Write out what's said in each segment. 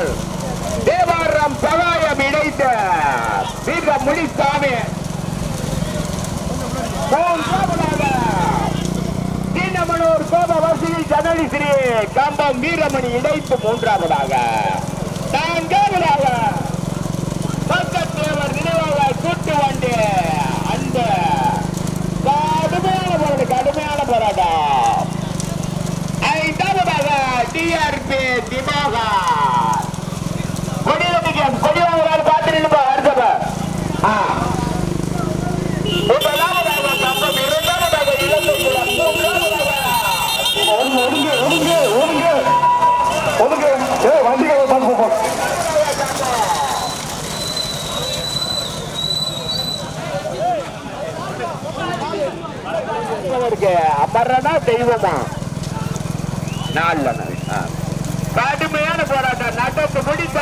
வீரர்கள் தேவாரம் சகாயம் இணைந்த வீர முனிசாமி. தீனமனூர் கோப வசதி ஜனனி ஸ்ரீ கம்பம் வீரமணி இணைத்து மூன்றாவதாக. நான்காவதாக பக்கத்தேவர் நினைவாக கூட்டு வந்து. அந்த கடுமையான போராட்டம் கடுமையான போராட்டம். ஐந்தாவதாக டிஆர்பி திமாகா அமரனா தெய்வமா? நாள்ல கடுமையான போராட்டம். நடந்து முடித்த.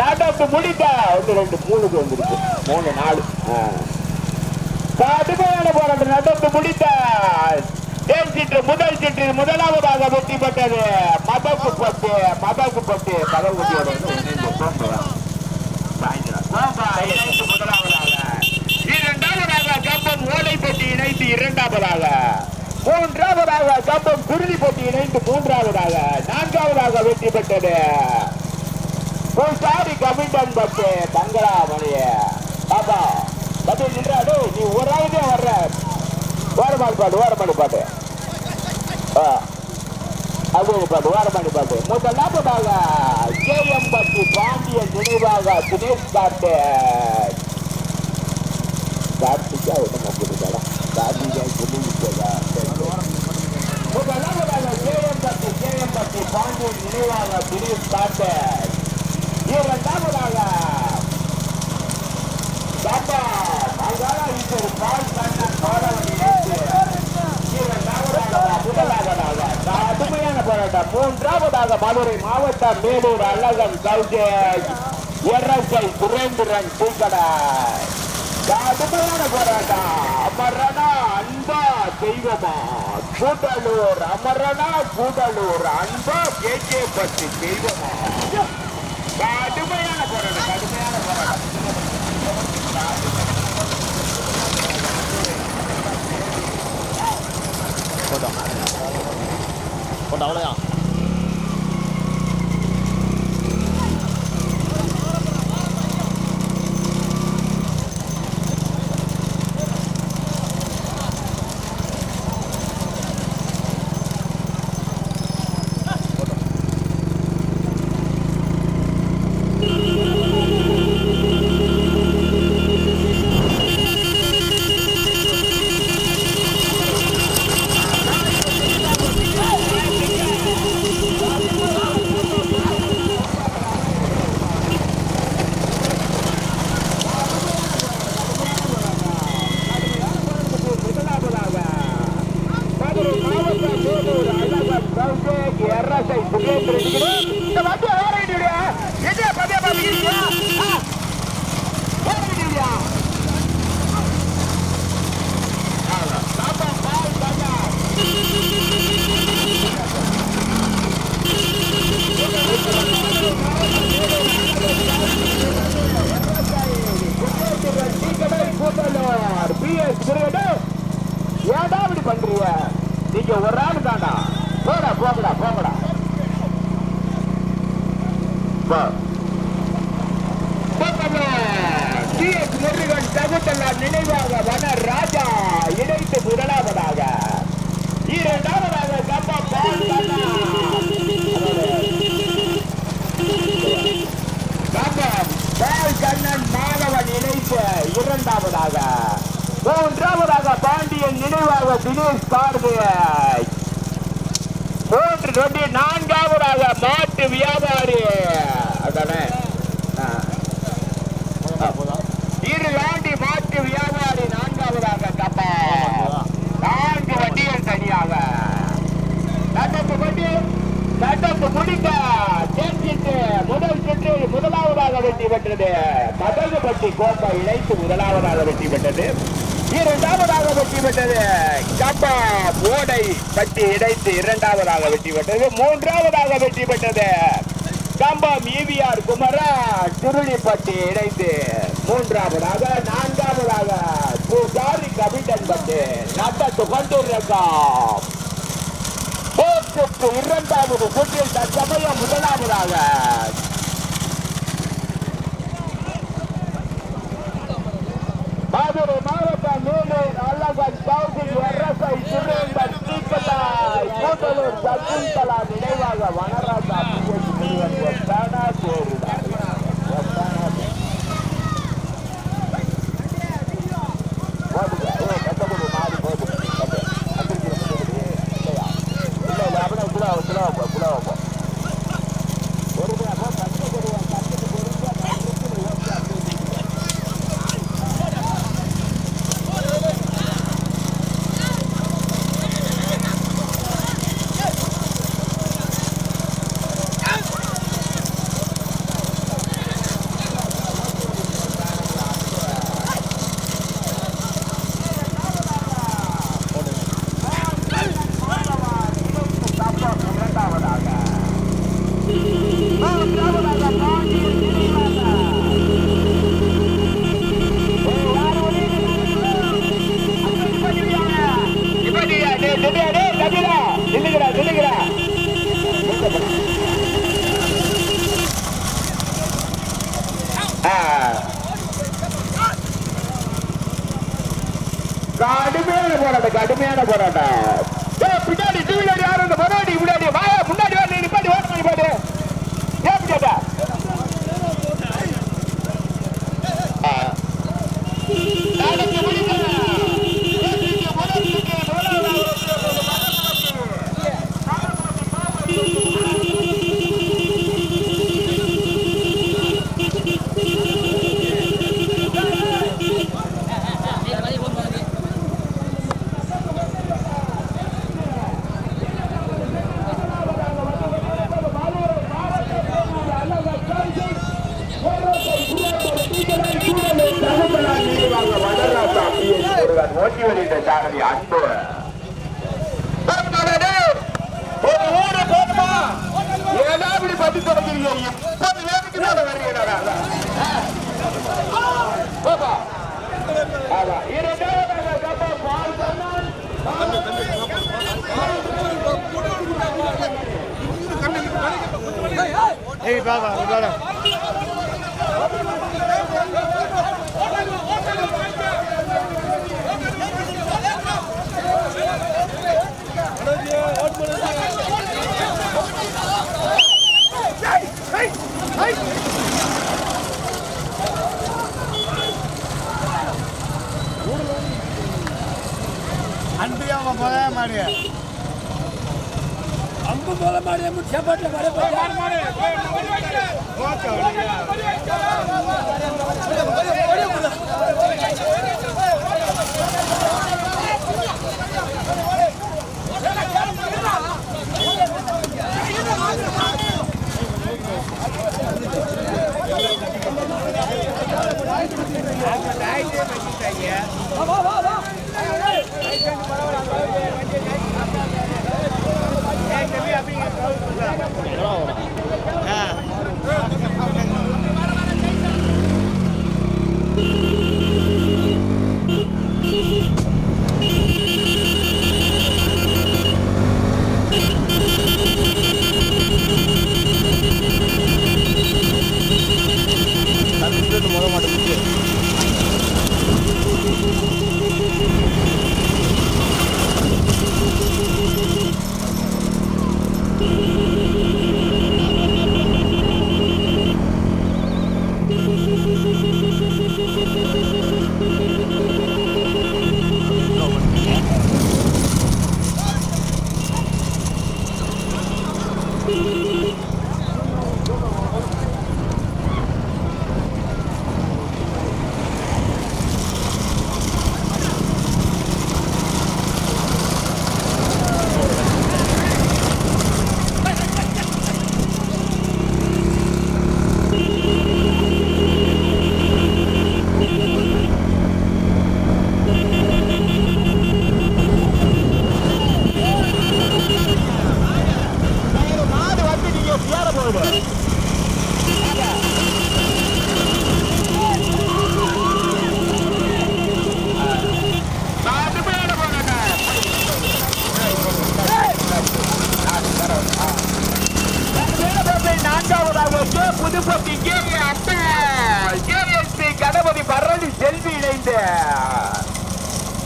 நடந்து முடித்த ஒன்று ரெண்டு மூணுக்கு வந்துருக்கு. மூணு நாலு. கடுமையான போராட்டம். நடந்து முடித்த தேன் சீட்டு முதல் சீட்டு முதலாவதாக வெற்றி பெற்றது. மதகு பட்டு மதகு பட்டு. கதவுட்டியோட முதலாவதாக இணைந்து இரண்டாவதாக மூன்றாவதாக கம்பம் குருதிப்பட்டி இணைந்து மூன்றாவதாக நான்காவதாக வெற்றி பெற்றது. சாரி கமிட்டன் பட்டு பங்களாமணிய பாப்பா பட்டு நின்றாடு நீ ஒரு ஆளுதே வர்ற. ஓரமாடு பாட்டு ஓரமாடு பாட்டு ஆ. பாட்டு ஓரமாடு பாட்டு முதலாவதாக கேஎம் பட்டி பாண்டியன் நினைவாக தினேஷ் காட்டு கார்த்திகா என்ன நம்பிருக்காடா கார்த்திகா சொல்லி விட்டதா முதலாவதாக கேஎம் பட்டி கேஎம் பட்டி பாண்டியன் நினைவாக தினேஷ் காட்டு இரண்டாவதாக பாப்பா மங்காளா ஈஸ்வர் பால் கண்ணன் பாடவன் இணைந்து இரண்டாவதாக முதலாவதாக கடுமையான இரண்டாவதாக மூன்றாவதாக மதுரை மாவட்டம் மேலூர் அழகன் சௌஜேஷ் எர்ரசை சுரேந்திரன் பூக்கடை கடுமையான போராட்டம் அமரனா தெய்வமா? கூடலூர் அமரனா கூடலூர் அன்பா கே கே பட்டி தெய்வமா? கடுமையான போராட்டம் கடுமையான போராட்டம். போட்டோ அவ்வளோதான் இந்த வண்டி வேற ஐடியா என்ன பதே பாத்தீங்க வேற ஐடியா ஏடா இப்படி பண்றீங்க. நீங்க ஒரு ஆள் தாண்டா போடா போகடா போகடா பார் முருகன் தகுத்தல்லார் நினைவாக வன ராஜா இணைத்து முதலாவதாக. இரண்டாவதாக கம்பா பால் கம்பம் பால் கண்ணன் மாணவன் இணைப்பு இரண்டாவதாக. மூன்றாவதாக பாண்டியன் நினைவாக தினேஷ் கார்த்திகேயன் மூன்று நொண்டி நான்காவதாக மாட்டு வியாபாரி. மாட்டு வியாபாரி நான்காவதாக கப்பா நான்கு வண்டிகள் தனியாக. முடிக்க முதல் சுற்று முதலாவதாக வெற்றி பெற்றது. மதகுபட்டி கோப்பை இணைத்து முதலாவதாக வெற்றி பெற்றது. இரண்டாவதாக வெற்றி பெற்றது. கம்பா ஓடை பட்டி இடைத்து இரண்டாவதாக வெற்றி பெற்றது. மூன்றாவதாக வெற்றி பெற்றது. கம்பம் ஈவிஆர் குமர திருளிப்பட்டி இணைந்து மூன்றாவதாக நான்காவதாக பூசாரி கபிடன் பட்டு நட்டத்து கொண்டிருக்காம் போர்ச்சுக்கு இரண்டாவது சுற்றில் தற்சமயம் முதலாவதாக. மதுரை மாவட்டம் மேலூர் அல்லகன் பகுதி அரசை சுரேந்தர் தீக்கலாய் கூட்டலூர் சகுந்தலா நினைவாக Vanaraja todo mundo a gostar. ஓட்டி வருகின்ற சாரதி அன்பு. ஒரு ஊரு போதுமா? ஏதா இப்படி பத்தி தொடங்கிறீங்க இப்போது வேலைக்கு மேல வருகிறதா? பாபா ஆமா. இரண்டாவதாக கப்பா பால் கண்ணன் ஏய் பாபா பாபா చేపట్ల பட்டுப்பட்டி ஏவி அட்டா ஏஎஸ்பி கணபதி பரணி செல்வி இணைந்த.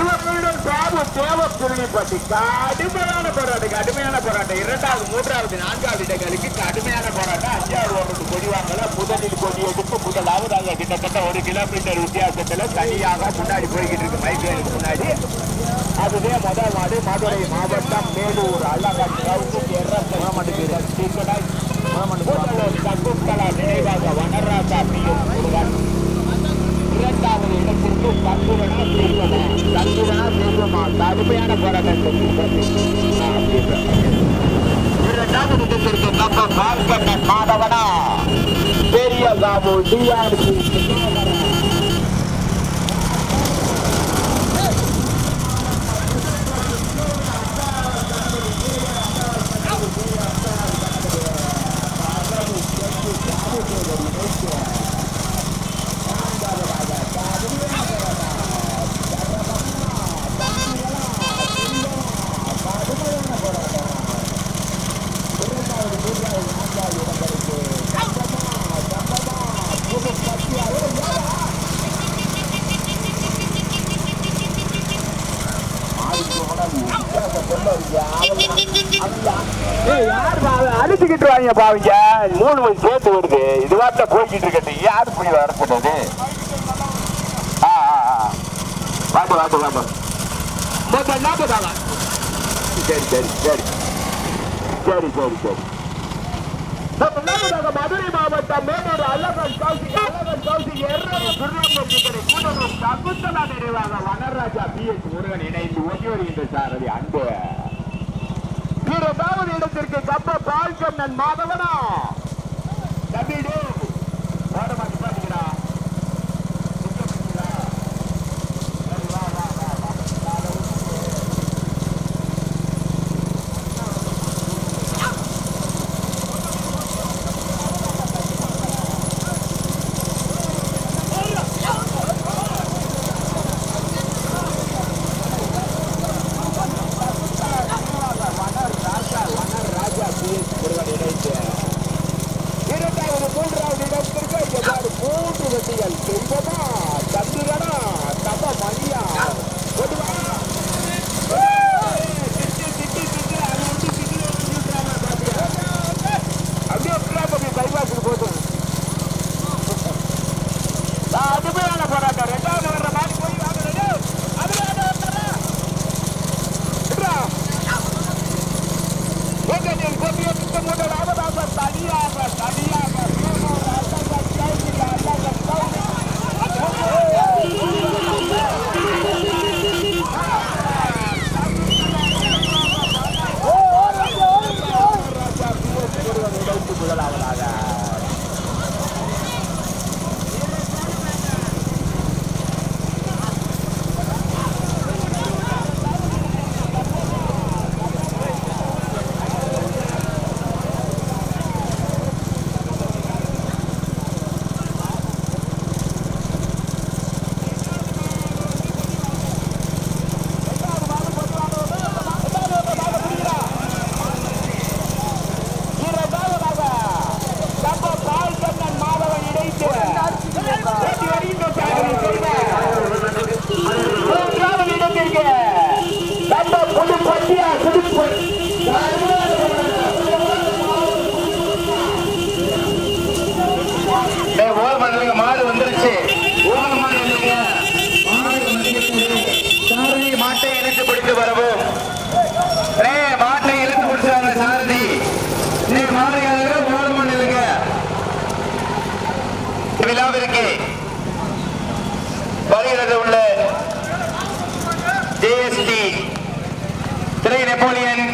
இவர்களுடன் சாபு தேவ திருநிப்பட்டி கடுமையான போராட்டம் கடுமையான போராட்டம். இரண்டாவது மூன்றாவது நான்காவது இடங்களுக்கு கடுமையான போராட்டம். அஞ்சாவது ஒன்று கொடி வாங்கல. முதலில் கொடி எடுத்து முதலாவது அங்க கிட்டத்தட்ட ஒரு கிலோமீட்டர் வித்தியாசத்துல தனியாக முன்னாடி போய்கிட்டு இருக்கு. மைக்கேலுக்கு முன்னாடி. அதுவே முதல் நாடு மதுரை மாவட்டம் மேலூர் அல்லா காட்டுக்கு எர்ற மாட்டுக்கு blue out பாவிங்க பாவீங்க. மூணு மணி சேர்த்து வருது. இதுவாட்ட போய்கிட்டு இருக்கட்டு. யாரு போய் வரப்பட்டது ஆ ஆ ஆ. வாட்டு வாங்க வாங்க. மொத்தம் நாற்பது சரி சரி சரி. சரி சரி சரி. மதுரை மாவட்டம் மேலூர் அழகன் கௌசி அழகன் கௌசி எர்ரவு திருநெல்வேலி கூடலூர் சகுந்தலா நிறைவாக வனராஜா பி எஸ் முருகன் இணைந்து ஓட்டி வருகின்ற சாரதி அன்பு. இருபதாவது இடத்திற்கு கப்ப பால் கண்ணன் மாதவனா தமிழு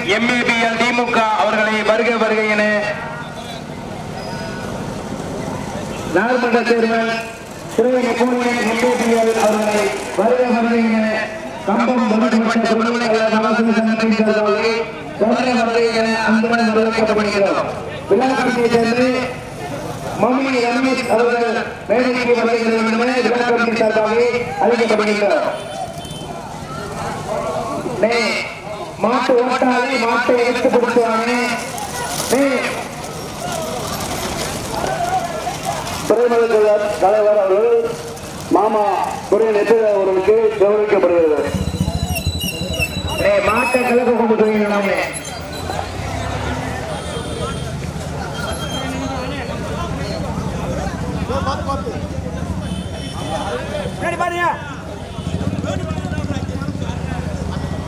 எம்பிபிஎல் திமுக அவர்களை வருக வருக என நாடாளுமன்ற சேர்மன் திரு எம்பிபிஎல் அவர்களை வருக என கம்பம் அன்புடன் வரவேற்கப்படுகிறோம். சேர்ந்து மம்மி ரமேஷ் அவர்கள் மேடைக்கு வருகிறது என விழா சார்பாக மாட்டு ஓட்டாளி மாட்டை எடுத்து கொடுத்தாங்க துறைமுக தலைவர் அவர்கள் மாமா குறையின் எதிர அவர்களுக்கு கௌரவிக்கப்படுகிறது. மாட்டை கலக்க கொண்டு போயிருந்தாங்க முன்னாடி பாருங்க.